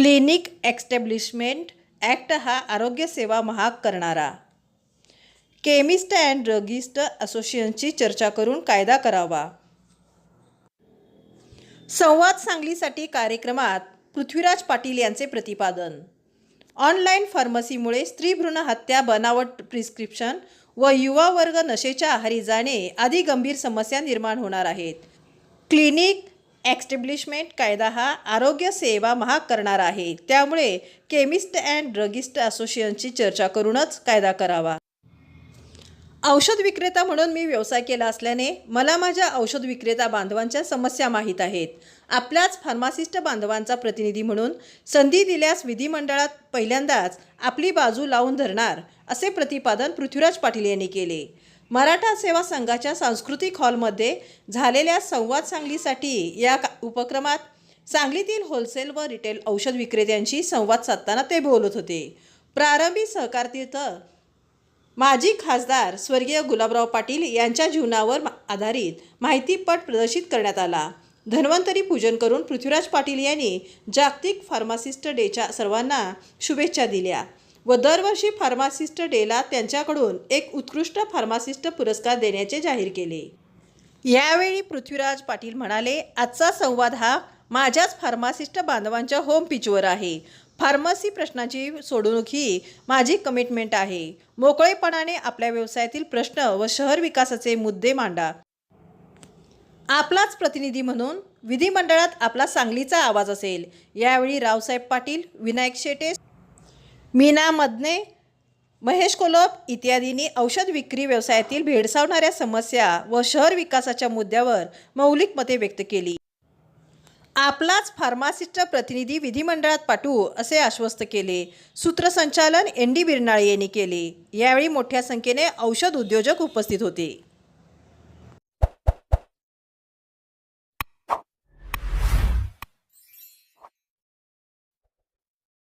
Clinic एक्स्टॅब्लिशमेंट act हा आरोग्यसेवा महाग करणारा. केमिस्ट अँड ड्रगिस्ट असोसिएशनची चर्चा करून कायदा करावा. संवाद सांगलीसाठी कार्यक्रमात पृथ्वीराज पाटील यांचे प्रतिपादन. ऑनलाईन फार्मसीमुळे स्त्री भ्रूण हत्या बनावट प्रिस्क्रिप्शन व युवा वर्ग नशेच्या आहारी जाणे आदी गंभीर समस्या निर्माण होणार आहेत. क्लिनिक एक्स्टॅब्लिशमेंट कायदा हा आरोग्य सेवा महाग करणार आहे. त्यामुळे केमिस्ट अँड ड्रगिस्ट असोसिएशनची चर्चा करूनच कायदा करावा. औषध विक्रेता म्हणून मी व्यवसाय केला असल्याने मला माझ्या औषध विक्रेता बांधवांच्या समस्या माहीत आहेत. आपल्याच फार्मासिस्ट बांधवांचा प्रतिनिधी म्हणून संधी दिल्यास विधिमंडळात पहिल्यांदाच आपली बाजू लावून धरणार असे प्रतिपादन पृथ्वीराज पाटील यांनी केले. मराठा सेवा संघाच्या सांस्कृतिक हॉलमध्ये झालेल्या संवाद सांगलीसाठी या का- उपक्रमात सांगलीतील होलसेल व रिटेल औषध विक्रेत्यांशी संवाद साधताना ते बोलत होते. प्रारंभी सहकारतीर्थ माजी खासदार स्वर्गीय गुलाबराव पाटील यांच्या जीवनावर आधारित माहितीपट प्रदर्शित करण्यात आला. धन्वंतरी पूजन करून पृथ्वीराज पाटील यांनी जागतिक फार्मासिस्ट डेच्या सर्वांना शुभेच्छा दिल्या. व दरवर्षी फार्मासिस्ट डेला त्यांच्याकडून एक उत्कृष्ट फार्मासिस्ट पुरस्कार देण्याचे जाहीर केले. यावेळी पृथ्वीराज पाटील म्हणाले आजचा संवाद हा माझ्याच फार्मासिस्ट बांधवांच्या होम पिचवर आहे. फार्मसी प्रश्नाची सोडवणूक ही माझी कमिटमेंट आहे. मोकळेपणाने आपल्या व्यवसायातील प्रश्न व शहर विकासाचे मुद्दे मांडा. आपलाच प्रतिनिधी म्हणून विधिमंडळात आपला सांगलीचा आवाज असेल. यावेळी रावसाहेब पाटील विनायक शेटे मीना मदने महेश कोलप इत्यादींनी औषध विक्री व्यवसायातील भेडसावणाऱ्या समस्या व शहर विकासाच्या मुद्द्यावर मौलिक मते व्यक्त केली. आपलाच फार्मासिस्टचा प्रतिनिधी विधिमंडळात पाठवू असे आश्वस्त केले. सूत्रसंचालन एन डी बिरनाळे यांनी केले. यावेळी मोठ्या संख्येने औषध उद्योजक उपस्थित होते.